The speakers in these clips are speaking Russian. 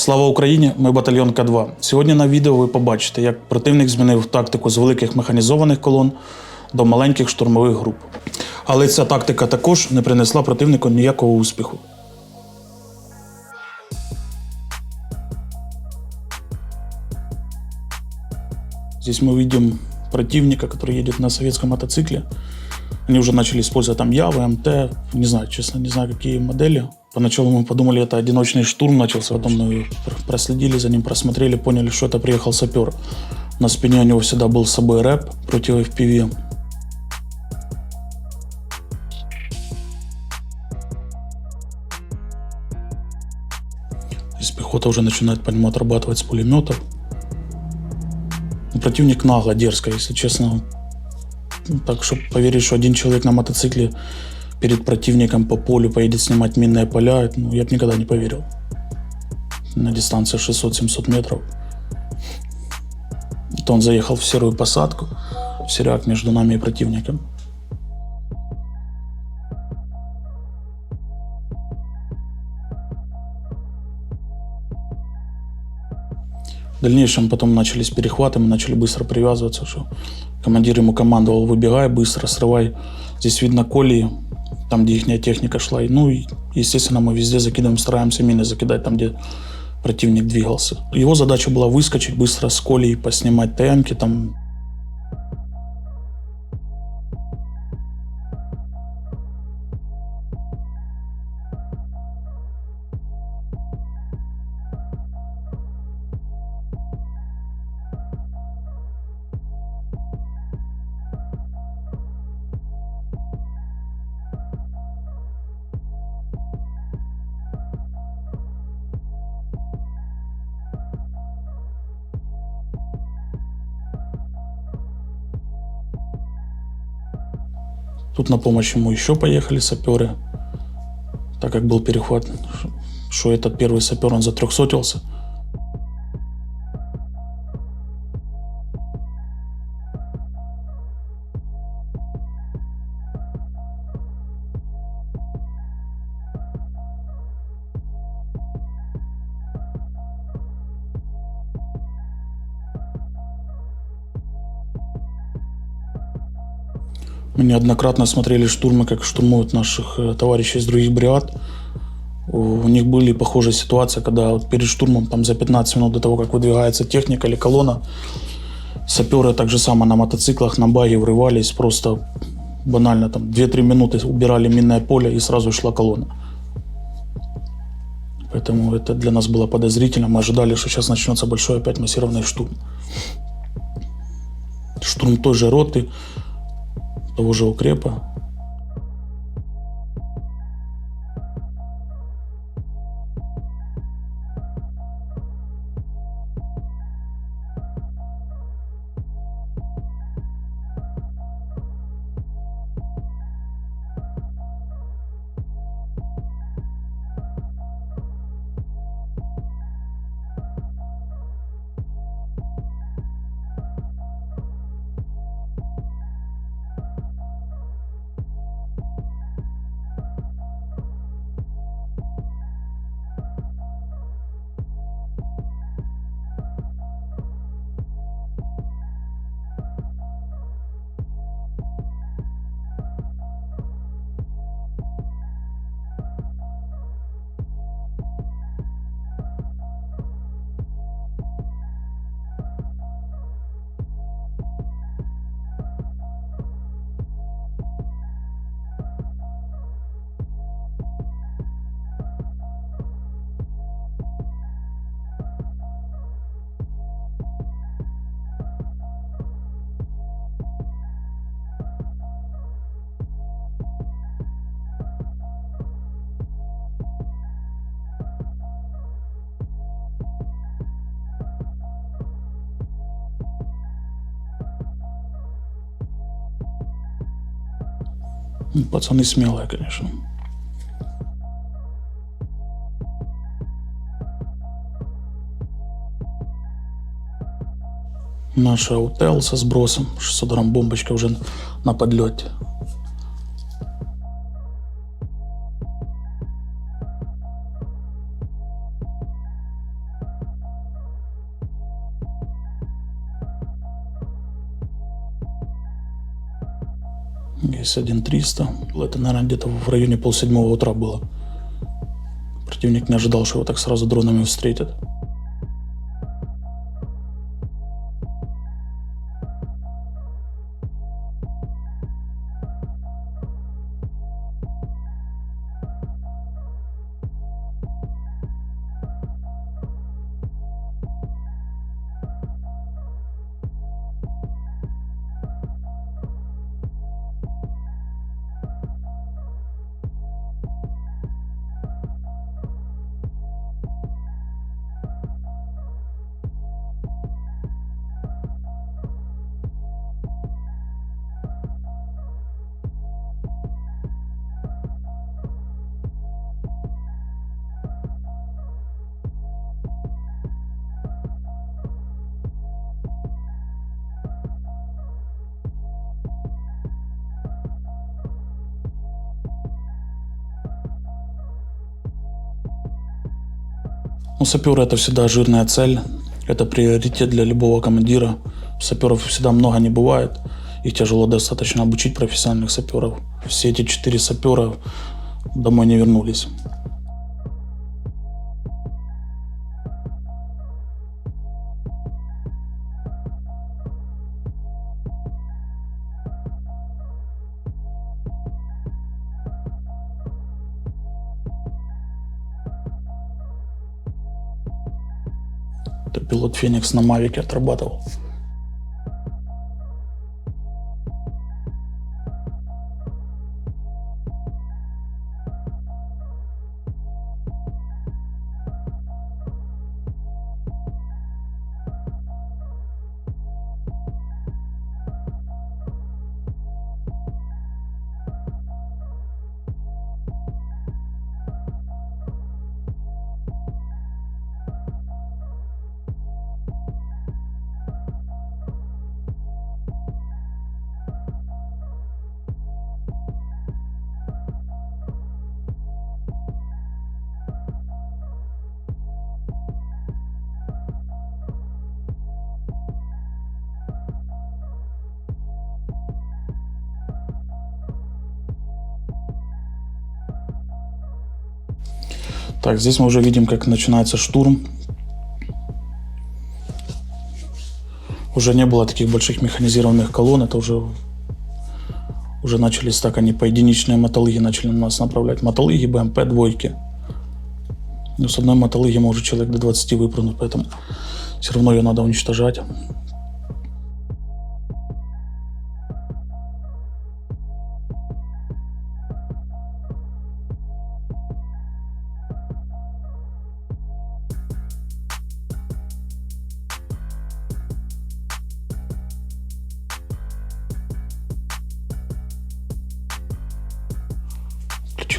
Слава Україні! Ми батальйон К2. Сьогодні на відео ви побачите, як противник змінив тактику з великих механізованих колон до маленьких штурмових груп. Але ця тактика також не принесла противнику ніякого успіху. Здесь мы видим противника, который едет на советском мотоцикле. Они уже начали использовать там Явы, МТ, не знаю, честно, не знаю, какие модели. Поначалу мы подумали, это одиночный штурм начался, потом мы пр- проследили за ним, просмотрели, поняли, что это приехал сапер. На спине у него всегда был с собой рэп против FPV. Здесь пехота уже начинает по нему отрабатывать с пулеметов. Ну, Противник нагло, дерзко, если честно. Так, чтобы поверить, что один человек на мотоцикле перед противником по полю поедет снимать минные поля, ну, я бы никогда не поверил. На дистанции 600-700 метров. Это он заехал в серую посадку, в серяк между нами и противником. Дальнейшем потом начались перехваты, мы начали быстро привязываться, что командир ему командовал, выбегай быстро, срывай. Здесь видно колеи, там, где их техника шла. И, Ну естественно, мы везде закидываем, стараемся мины закидать там, где противник двигался. Его задача была выскочить быстро с колеи, поснимать ТМки, там Тут на помощь ему еще поехали саперы, так как был перехват, что этот первый сапер, он затрехсотился. Неоднократно смотрели штурмы, как штурмуют наших э, товарищей из других бригад. У них были похожие ситуации, когда вот перед штурмом, там за 15 минут до того, как выдвигается техника или колонна, саперы так же само на мотоциклах, на баге врывались, просто банально там 2-3 минуты убирали минное поле и сразу шла колонна. Поэтому это для нас было подозрительно. Мы ожидали, что сейчас начнется большой опять массированный штурм. Штурм той же роты, того же укрепа. Пацаны смелые, конечно. Наша УТЛ со сбросом 600 грамм бомбочка уже на подлете. Есть 1300. Это, наверное, где-то в районе полседьмого утра было. Противник не ожидал, что его так сразу дронами встретят. Ну, саперы это всегда жирная цель. Это приоритет для любого командира. Саперов всегда много не бывает. Их тяжело достаточно обучить профессиональных саперов. Все эти четыре сапера домой не вернулись. Феникс на Мавике отрабатывал. Так, здесь мы уже видим, как начинается штурм. Уже не было таких больших механизированных колонн, это уже уже начались так, они поединичные мотолыги начали на нас направлять. Мотолыги, БМП, двойки. Но с одной мотолыги может человек до 20 выпрыгнуть, поэтому все равно ее надо уничтожать.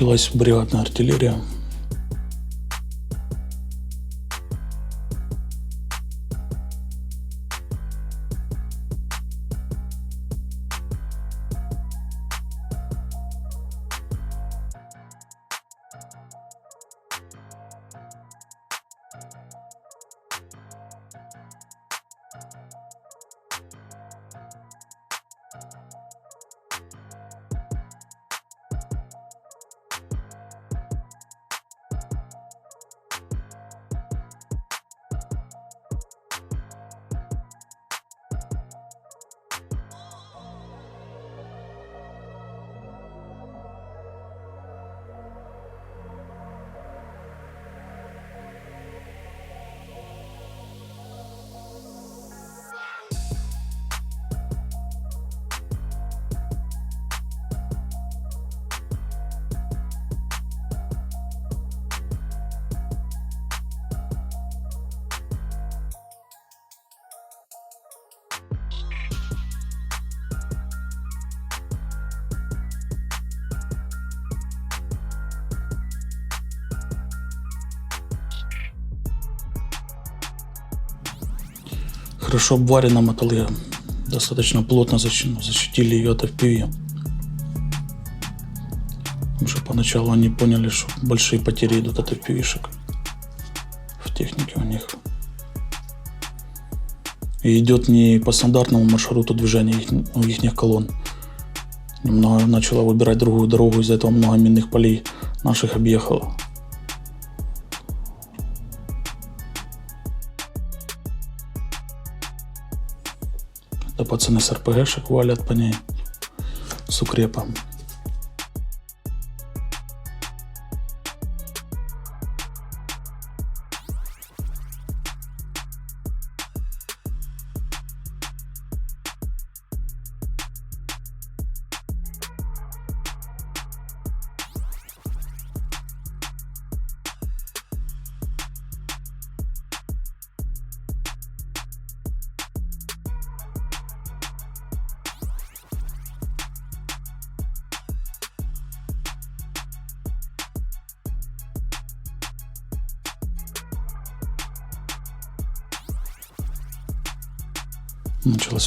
Включилась бригадная артиллерия. Хорошо обварена мотолыга. Достаточно плотно защ- защитили ее от FPV. Потому что поначалу они поняли, что большие потери идут от FPV-шек в технике у них. И идет не по стандартному маршруту движения их, их колонн. Немного начала выбирать другую дорогу, из-за этого много минных полей наших объехала. Пацаны с РПГшек валят по ней с укрепом.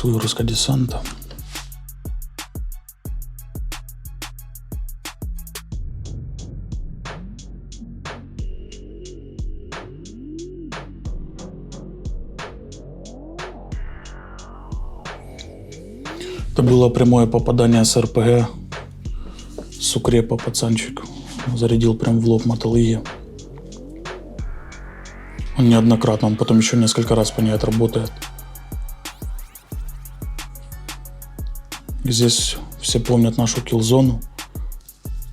Началась выгрузка десанта. Это было прямое попадание с РПГ. С укрепа пацанчик. Зарядил прям в лоб мотолыги. Он неоднократно, он потом еще несколько раз по ней отработает. Здесь все помнят нашу килзону,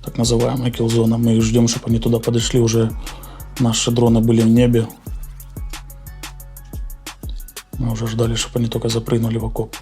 так называемая килзона. Мы их ждем, чтобы они туда подошли. Уже наши дроны были в небе. Мы уже ждали, чтобы они только запрыгнули в окоп.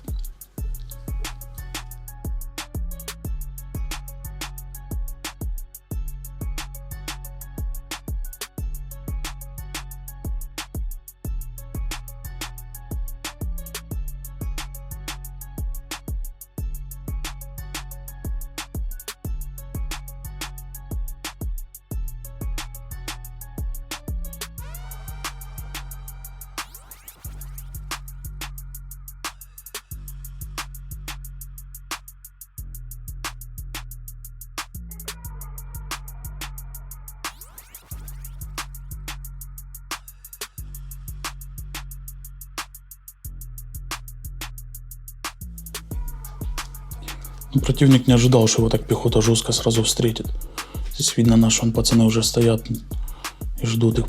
Противник не ожидал, что его так пехота жестко сразу встретит. Здесь видно наши он, пацаны уже стоят и ждут их.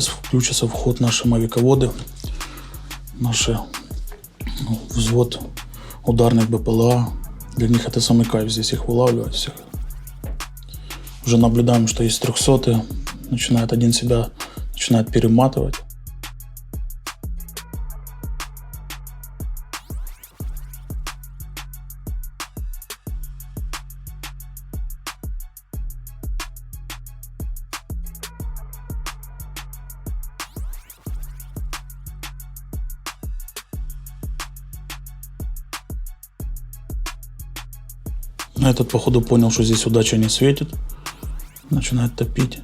Сейчас включится в ход наши мавиководы, наши ну, взвод ударных БПЛА. Для них это самый кайф здесь их вылавливать всех. Уже наблюдаем, что есть трехсотые, начинает один себя начинает перематывать. Этот, походу, понял, что здесь удача не светит. Начинает топить.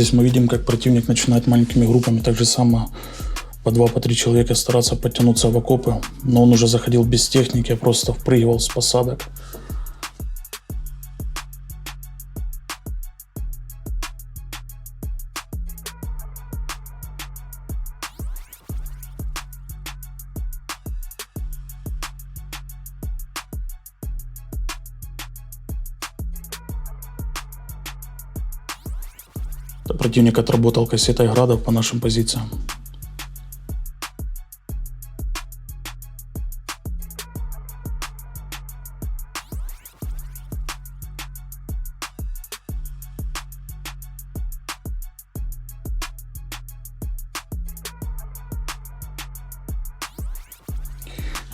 Здесь мы видим, как противник начинает маленькими группами так же само по два, по три человека стараться подтянуться в окопы, но он уже заходил без техники, а просто впрыгивал с посадок. Противник отработал кассетой градов по нашим позициям.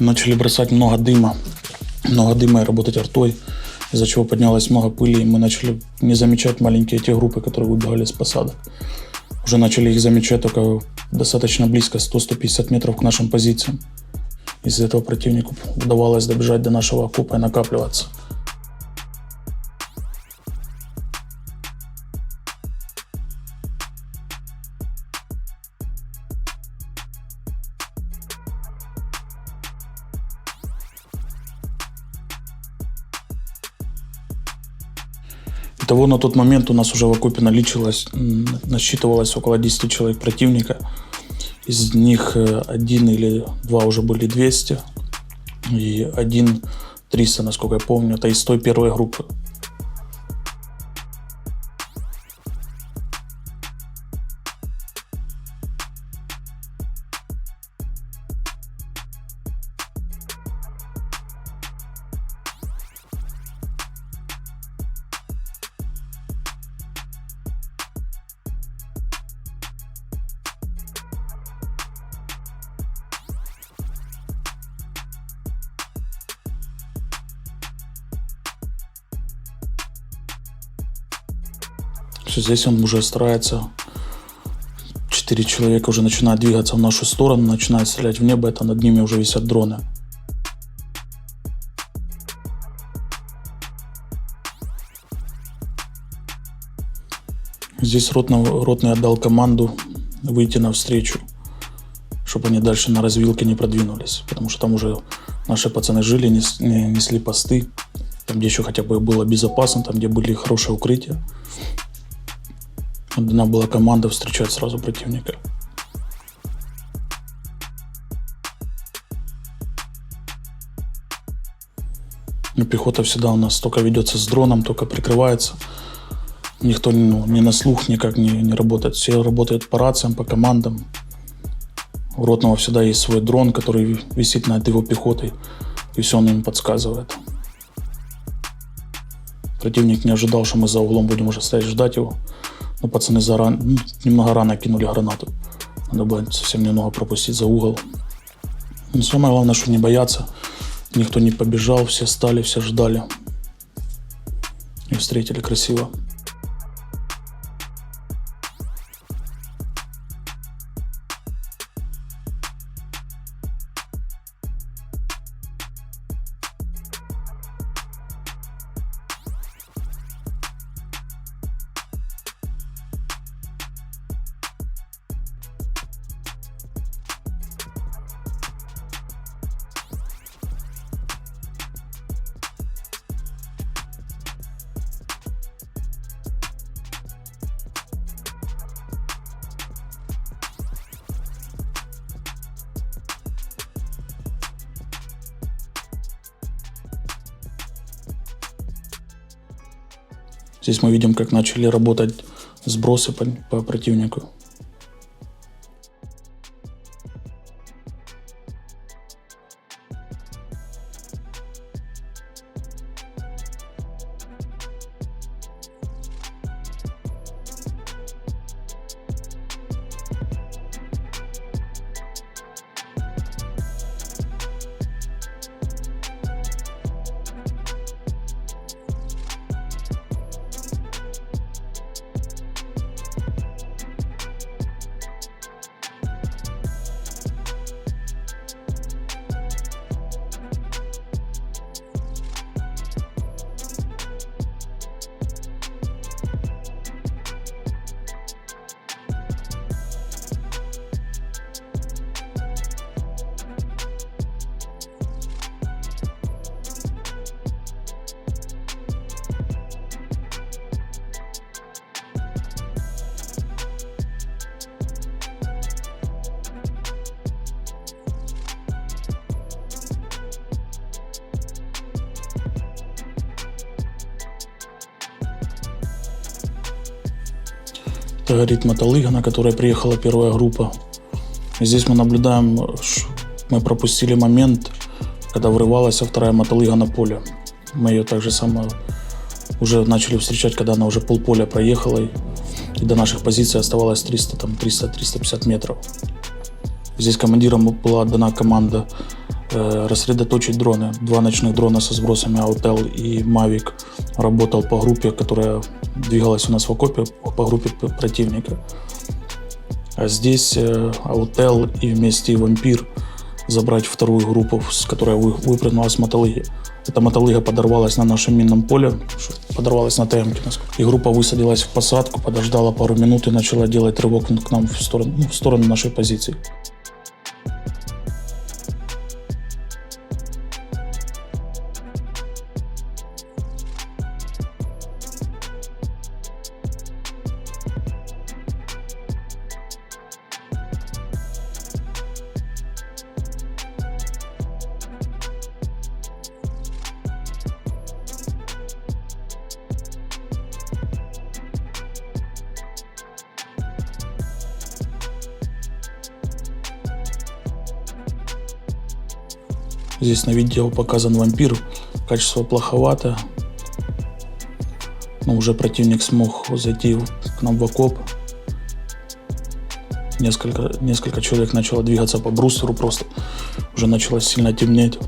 Начали бросать много дыма, много дыма и работать артой, из-за чего поднялось много пыли, и мы начали не замечать маленькие эти группы, которые выбегали с посадок. Уже начали их замечать только достаточно близко, 100-150 метров к нашим позициям. Из-за этого противнику удавалось добежать до нашего окопа и накапливаться. Итого на тот момент у нас уже в окопе наличилось, насчитывалось около 10 человек противника. Из них э, один или два уже были 200, и один 300, насколько я помню. Это из той первой группы. Здесь он уже старается. Четыре человека уже начинают двигаться в нашу сторону, начинают стрелять в небо. Это над ними уже висят дроны. Здесь ротный, ротный отдал команду выйти навстречу, чтобы они дальше на развилке не продвинулись. Потому что там уже наши пацаны жили, нес- не- несли посты. Там, где еще хотя бы было безопасно, там, где были хорошие укрытия. Дана была команда встречать сразу противника. Ну, пехота всегда у нас только ведется с дроном, только прикрывается. Никто ну, ни на слух никак не, не работает. Все работают по рациям, по командам. У Ротного всегда есть свой дрон, который висит над его пехотой. И все он им подсказывает. Противник не ожидал, что мы за углом будем уже стоять ждать его. Но пацаны заран... ну, немного рано кинули гранату. Надо было совсем немного пропустить за угол. Но самое главное, что не бояться. Никто не побежал, все стали, все ждали. И встретили красиво. Здесь мы видим, как начали работать сбросы по, по противнику. Это мотолыга, на которой приехала первая группа. И здесь мы наблюдаем, мы пропустили момент, когда врывалась вторая мотолыга на поле. Мы ее также само уже начали встречать, когда она уже полполя проехала, и, до наших позиций оставалось 300, там, 300-350 метров. Здесь командирам была дана команда рассредоточить дроны. Два ночных дрона со сбросами Autel и Mavic работал по группе, которая двигалась у нас в окопе, по группе противника. А здесь э, Autel и вместе Вампир забрать вторую группу, с которой вы- выпрыгнула с мотолыги. Эта мотолыга подорвалась на нашем минном поле, подорвалась на ТМ. И группа высадилась в посадку, подождала пару минут и начала делать рывок к нам в сторону, ну, в сторону нашей позиции. Здесь на видео показан вампир. Качество плоховато. Но уже противник смог зайти к нам в окоп. Несколько, несколько человек начало двигаться по брустеру просто. Уже начало сильно темнеть.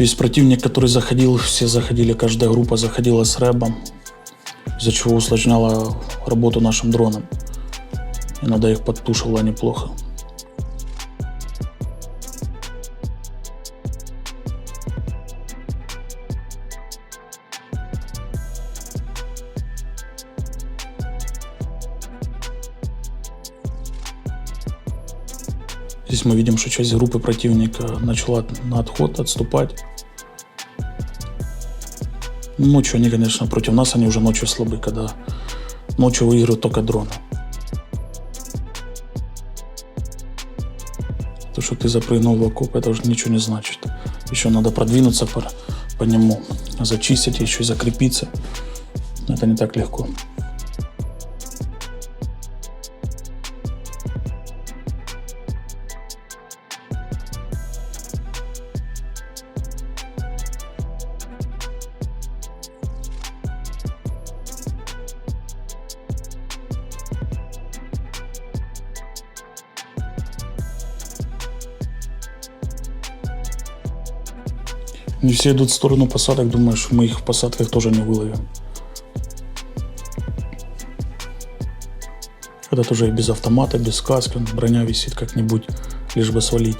Весь противник, который заходил, все заходили, каждая группа заходила с рэбом, из-за чего усложняла работу нашим дронам. Иногда их подтушило неплохо. Здесь мы видим, что часть группы противника начала на отход отступать. Ночью они, конечно, против нас, они уже ночью слабы, когда ночью выигрывают только дроны. То, что ты запрыгнул в окоп, это уже ничего не значит. Еще надо продвинуться по, по нему, зачистить, еще и закрепиться. Это не так легко. Все идут в сторону посадок, думаешь, мы их в посадках тоже не выловим. Когда тоже и без автомата, без каски, броня висит как-нибудь, лишь бы свалить.